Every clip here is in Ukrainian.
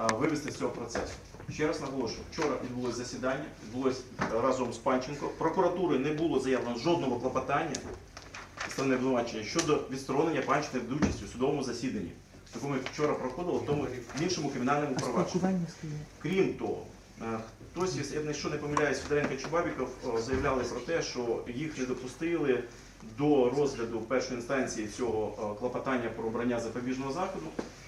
а, вивести з цього процесу. Ще раз наголошую, вчора відбулося засідання, відбулося е, разом з Панченко. Прокуратури не було заявлено жодного клопотання сторони обвинувачення щодо відсторонення Панченка від участі у судовому засіданні. Такому як вчора проходило в тому в іншому кримінальному провадженні. Крім того, е, хтось, якщо не помиляюсь, Федоренко чи Бабіков е, заявляли про те, що їх не допустили до розгляду першої інстанції цього е, клопотання про обрання запобіжного заходу.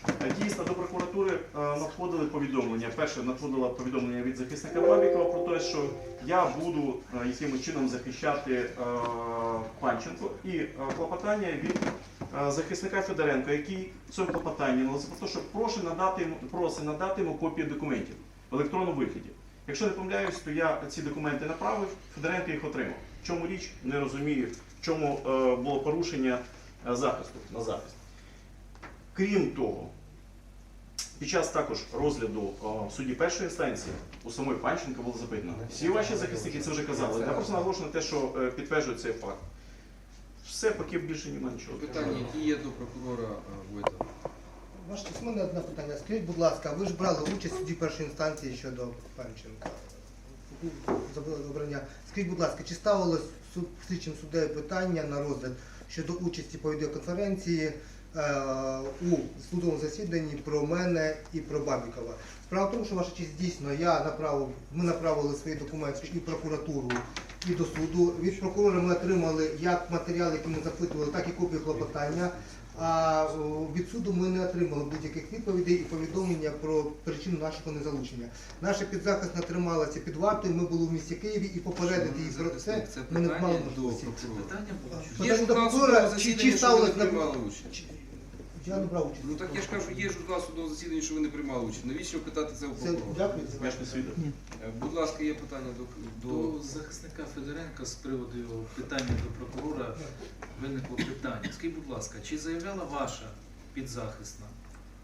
Е, Дійсно, до прокуратури е, надходили повідомлення. Перше надходило повідомлення від захисника Бабікова про те, що я буду е, якимось чином захищати Панченко, і клопотання від захисника Федоренка, який в цьому клопотанні про те, що прошу надати йому, просить надати йому копію документів в електронному вигляді. Якщо не помиляюсь, то я ці документи направив, Федоренко їх отримав. В чому річ не розумію, в чому було порушення захисту на захист. Крім того, під час також розгляду в першої інстанції у самої Панченка було запитано. Всі ваші захисники це вже казали. Я просто наголошую на те, що е, підтверджує цей факт. Все, поки більше немає нічого. Питання, які є до прокурора е, Войтова? Ваше честь, мене одне питання. Скажіть, будь ласка, ви ж брали участь у суді першої інстанції щодо Панченка. Обрання. Скажіть, будь ласка, чи ставилось суд, слідчим суддею питання на розгляд щодо участі по відеоконференції у судовому засіданні про мене і про Бабікова? Справа в тому, що ваша честь дійсно я направив, ми направили свої документи і прокуратуру, і до суду. Від прокурора ми отримали як матеріали, які ми запитували, так і копію клопотання. А від суду ми не отримали будь-яких відповідей і повідомлення про причину нашого незалучення. Наша підзахисна трималася під вартою. Ми були в місті Києві і попередити їх про це. Це Ми не мали можливості. Питання було. Питання Є ж до у нас чи, чи- чи ви не ставилось на- приймали участь. Я не брав участь. Ну так я ж кажу, є ж у нас судове засідання, що ви не приймали участь. Навіщо питати це у Це прокурора? дякую. Я ж не свідок. Е, Будь ласка, є питання до, до... До захисника Федоренка з приводу його питання до прокурора виникло питання. Скажіть, будь ласка, чи заявляла ваша підзахисна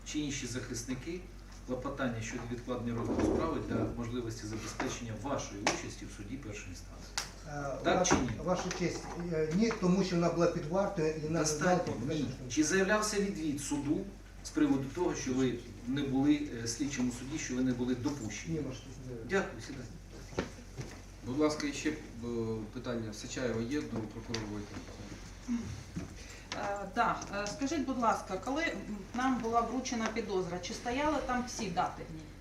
чи інші захисники клопотання щодо відкладення розгляду справи для можливості забезпечення вашої участі в суді першої інстанції? Е, Так чи ні? Ваша честь, е, ні, тому що вона була під вартою і знала Достатньо. Ні. Чи заявлявся відвід суду з приводу того, що ви не були е, слідчим у суді, що ви не були допущені? Ні, ваша честь. Дякую, сідайте. Будь ласка, ще питання. Сачаєва є до прокурора Так, скажіть, будь ласка, коли нам була вручена підозра, чи стояли там всі дати в ній?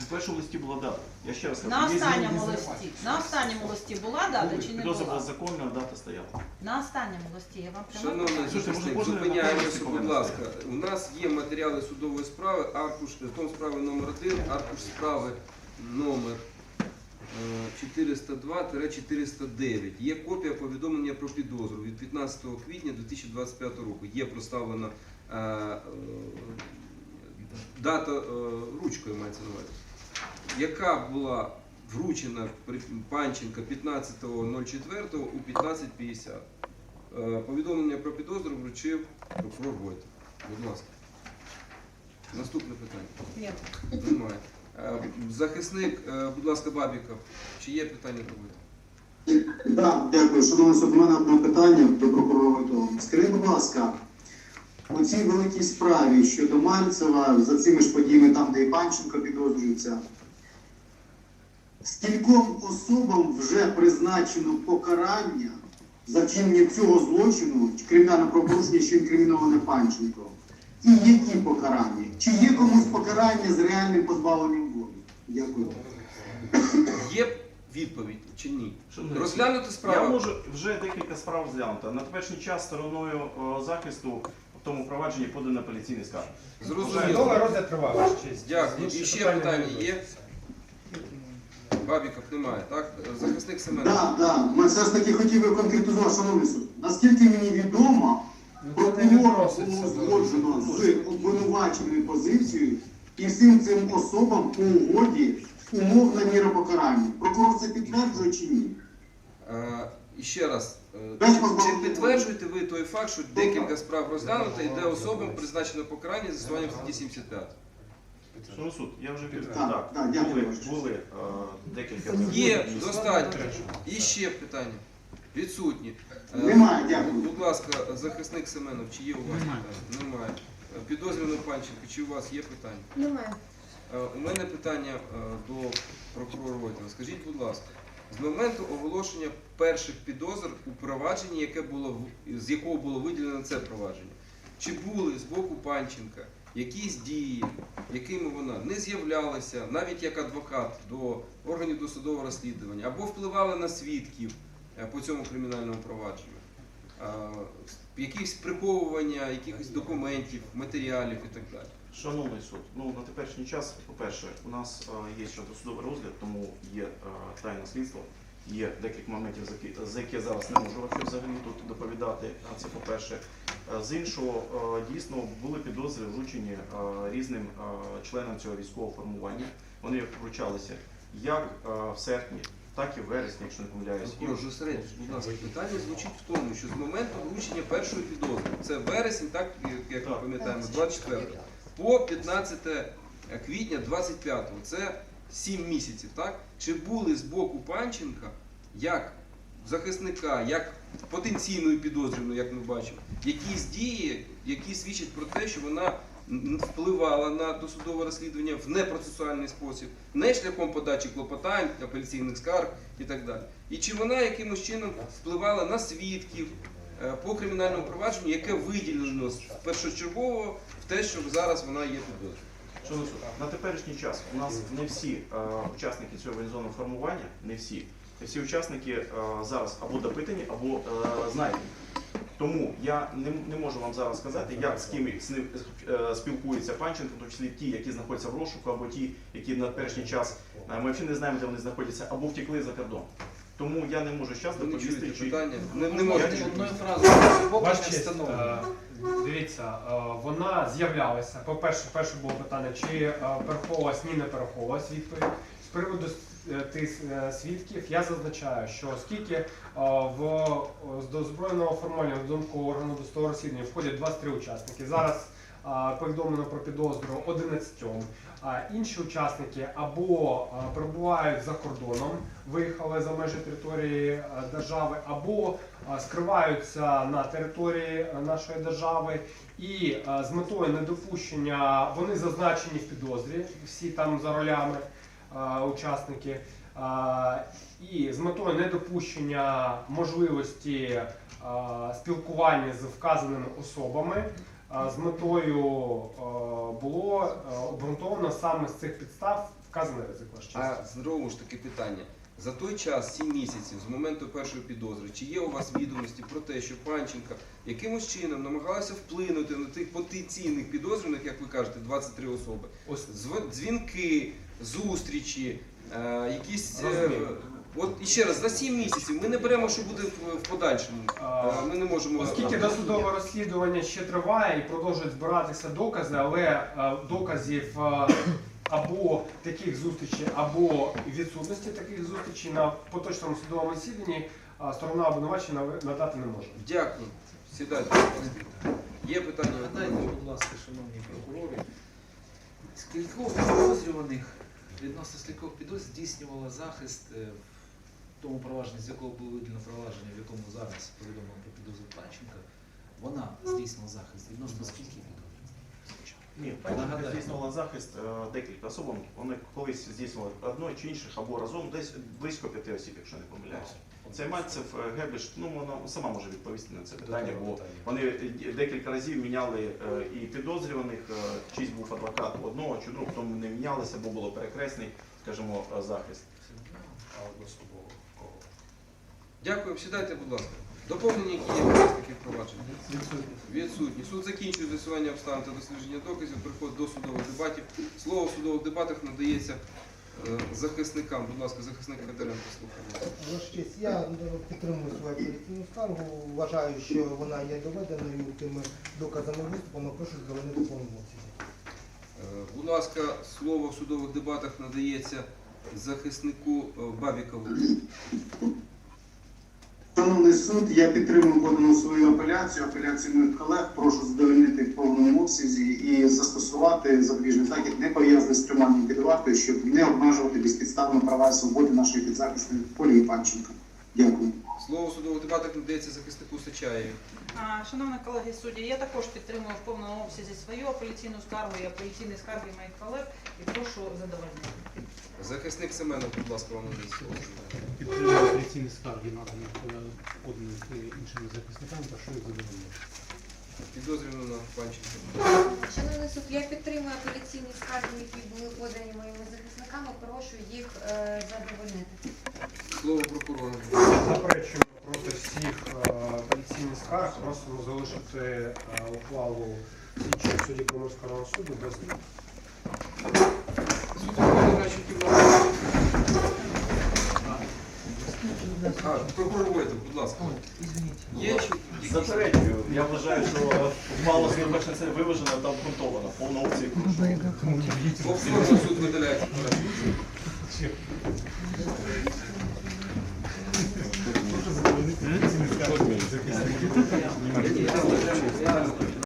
В першому листі була дата. Я ще раз кажу, На є останньому листі. На останньому листі була дата чи не Підозра була була? законна, дата стояла. На останньому листі я вам прямо. Слушайте, може, можна я зупиняємося, на будь ласка. У нас є матеріали судової справи, аркуш, том справи номер 1 аркуш справи номер е, 402-409. Є копія повідомлення про підозру від 15 квітня 2025 року. Є проставлена е, е, дата е, ручкою мається на увазі, яка була вручена Панченка 15.04 у 15.50. Е, Повідомлення про підозру вручив прокурор Войтов. Будь ласка. Наступне питання. Ні. Немає. Е, Захисник, е, будь ласка, Бабіков, чи є питання до Войтова? Так, дякую. Шановний суд, у мене одне питання до прокурора Войтова. Скажіть, будь ласка, у цій великій справі щодо Мальцева, за цими ж подіями, там, де і Панченко підозрюється, скільком особам вже призначено покарання за вчинення цього злочину, чи кримінального правопорушення, що інкриміноване Панченко? І які покарання? Чи є комусь покарання з реальним позбавленням волі? Дякую. Є відповідь чи ні? Розглянути Я можу вже декілька справ розглянути. На теперішній час стороною о, захисту в тому провадженні подана апеляційний скарг. Зрозуміло. Розгляд триває. Дякую. І ще питання є? Бабіков немає, так? Захисник Семенов. Так, так. Ми все ж таки хотів би конкретизувати, шановний суд. Наскільки мені відомо, Ну, відноситься було згоджено з обвинуваченою позицією і всім цим особам по угоді умовна міра покарання. Прокурор це підтверджує чи ні? І ще раз, е, чи підтверджуєте ви той факт, що декілька справ розглянуто і де особам призначено покарання за застосуванням статті 75? Шановний суд, я вже відповів. Так, Так, дякую, були, були е, декілька. Є, достатньо. І ще питання. Відсутні. Е, Немає, дякую. Будь ласка, захисник Семенов, чи є у вас питання? Немає. Е, Підозрюваний Панченко, чи у вас є питання? Немає. Е, У мене питання е, до прокурора Войтова. Скажіть, будь ласка, з моменту оголошення перших підозр у провадженні, яке було в- з якого було виділено це провадження, чи були з боку Панченка якісь дії, якими вона не з'являлася, навіть як адвокат до органів досудового розслідування, або впливали на свідків е, по цьому кримінальному провадженню? Якісь приховування якихось документів, матеріалів і так далі. Шановний суд, ну на теперішній час, по-перше, у нас е, є ще досудовий розгляд, тому є е, тайне слідство, є декілька моментів, за які, я зараз не можу взагалі тут доповідати. А Це по-перше. Е, З іншого, е, дійсно були підозри вручені е, різним членам цього військового формування. Вони вручалися як в серпні, так і в вересні, якщо не помиляюсь. Прокурор, зосередьтесь, будь ласка, питання звучить в тому, що з моменту вручення першої підозри, це вересень, так як ми пам'ятаємо, 24 по 15 квітня 25 це 7 місяців, так? Чи були з боку Панченка як захисника, як потенційної підозрюваної, як ми бачимо, якісь дії, які свідчать про те, що вона впливала на досудове розслідування в непроцесуальний спосіб, не шляхом подачі клопотань, апеляційних скарг і так далі. І чи вона якимось чином впливала на свідків е, по кримінальному провадженню, яке виділено першочергово в те, що зараз вона є підозрюваною? На теперішній час у нас не всі е, учасники цього організованого формування, не всі, всі учасники е, зараз або допитані, або е, знайдені. Тому я не, не можу вам зараз сказати, як з ким з ним е, спілкується Панченко, в тому числі ті, які знаходяться в розшуку, або ті, які на теперішній час ми взагалі не знаємо, де вони знаходяться, або втекли за кордон. Тому я не можу зараз доповісти, чи питання? Не, не можете. Одною фразою, поки Ваш не честь, встановлено. дивіться, вона з'являлася. По-перше, перше було питання, чи переховувалась, ні, не переховувалась відповідь. З приводу тих е, свідків я зазначаю, що оскільки е, в е, з дозброєного формування на думку органу досудового розслідування входять 23 учасники. Зараз е, повідомлено про підозру 11. А інші учасники або е, перебувають за кордоном, виїхали за межі території е, держави, або е, скриваються на території е, нашої держави, і е, з метою недопущення вони зазначені в підозрі, всі там за ролями е, учасники. І з метою недопущення можливості спілкування з вказаними особами з метою було обґрунтовано саме з цих підстав вказаний ризик. А знову ж таки питання. За той час, 7 місяців, з моменту першої підозри, чи є у вас відомості про те, що Панченка якимось чином намагалася вплинути на тих потенційних підозрюваних, як ви кажете, 23 особи? Ось Зв- Дзвінки, зустрічі, е, якісь. е, От і ще раз, за 7 місяців ми не беремо, що буде в, в подальшому. Е, Ми не можемо. Оскільки досудове розслідування ще триває і продовжують збиратися докази, але е, доказів е, або таких зустрічей, або відсутності таких зустрічей на поточному судовому засіданні сторона обвинувачення надати не може. Дякую. Сідайте. Є питання? Нагадайте, будь ласка, шановні прокурори, скількох підозрюваних відносно скількох підозр здійснювала захист е, в тому провадженні, з якого було виділено провадження, в якому зараз повідомлено про підозру Панченка, вона здійснювала захист відносно скільки підозрюваних? Ні, Панченко здійснювала захист е, декілька особам. Вони колись здійснювали одно чи інших або разом, десь близько п'яти осіб, якщо не помиляюся. Цей Мальцев е, Гебеш, ну вона сама може відповісти на це питання, бо вони е, декілька разів міняли е, і підозрюваних, чийсь був адвокат одного чи другого, тому не мінялися, бо було перекресний, скажімо, захист. Дякую, сідайте, будь ласка. Доповнення, які є учасників провадження. Відсутні. Суд закінчує з'ясування обставин та дослідження доказів, приходить до судових дебатів. Слово в судових дебатах надається захисникам. Будь ласка, захисник Федоренко, слухаємо. Ваша честь, я е, підтримую свою апеляційну скаргу, вважаю, що вона є доведеною тими доказами виступами, прошу звернути повному. Е, Будь ласка, слово в судових дебатах надається захиснику е, Бабікову. Шановний суд, я підтримую подану свою апеляцію, апеляцію моїх колег. Прошу задовольнити в повному обсязі і застосувати запобіжний захід не пов'язаний з триманням під вартою, щоб не обмежувати безпідставно права і свободи нашої підзахисної Полі Панченка. Дякую. Слово судових дебатах надається захиснику Сачаєві. А, Шановні колеги судді, я також підтримую в повному обсязі свою апеляційну скаргу і апеляційні скарги моїх колег і прошу Прошу задовольнити. Захисник Семенов, будь ласка, вам надається слово. Підтримую апеляційні скарги надані поданих іншими захисниками, що їх задовольнити. Підозрювана Панченко. Шановний суд, я підтримую апеляційні скарги, які були подані моїми захисниками. Прошу їх е, задовольнити. Слово прокурору. Заперечуємо проти всіх е, апеляційних скарг, просимо залишити е, ухвалу слідчого судді Приморського суду без змін. А, прокурор Войтов, будь ласка. Є чи Заперечую. Я вважаю, що ухвала звинувачення це виважена та обґрунтована. Повна опція. Повторно суд видаляється. Yeah.